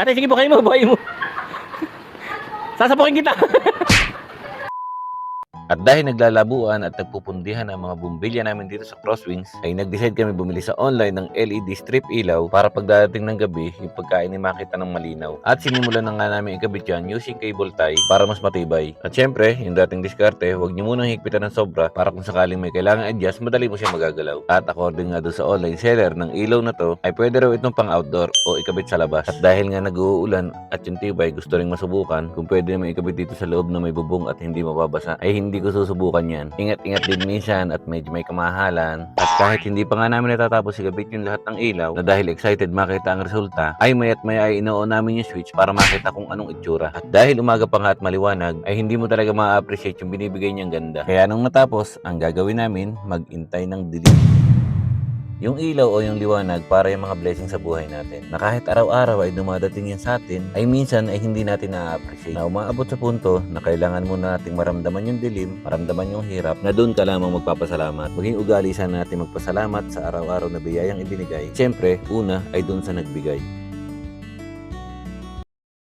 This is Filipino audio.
Ate, sige bukayin mo, bukayin mo. Sasapukin kita. At dahil naglalabuan at nagpupundihan ang mga bumbilya namin dito sa Crosswings, ay nag-decide kami bumili sa online ng LED strip ilaw para pagdating ng gabi, yung pagkain ay makita ng malinaw. At sinimulan na nga namin ikabit yan using cable tie para mas matibay. At syempre, yung dating diskarte, huwag nyo munang higpitan ng sobra para kung sakaling may kailangan adjust, madali mo siya magagalaw. At according nga doon sa online seller ng ilaw na to, ay pwede raw itong pang outdoor o ikabit sa labas. At dahil nga nag-uulan at yung tibay gusto ring masubukan kung pwede naman ikabit dito sa loob na may bubong at hindi mababasa, ay hindi ko susubukan yan. Ingat-ingat din minsan at medyo may kamahalan. At kahit hindi pa nga namin natatapos ikabit yung lahat ng ilaw, na dahil excited makita ang resulta, ay mayat maya ay inoo namin yung switch para makita kung anong itsura. At dahil umaga pa nga at maliwanag, ay hindi mo talaga ma-appreciate yung binibigay niyang ganda. Kaya nung natapos, ang gagawin namin, mag-intay ng dilim. Yung ilaw o yung liwanag para yung mga blessing sa buhay natin. Na kahit araw-araw ay dumadating yan sa atin, ay minsan ay hindi natin na-appreciate. Na umaabot sa punto na kailangan muna nating maramdaman yung dilim, maramdaman yung hirap, na doon ka lamang magpapasalamat. Maging ugali sana natin magpasalamat sa araw-araw na biyayang ibinigay. Siyempre, una ay doon sa nagbigay.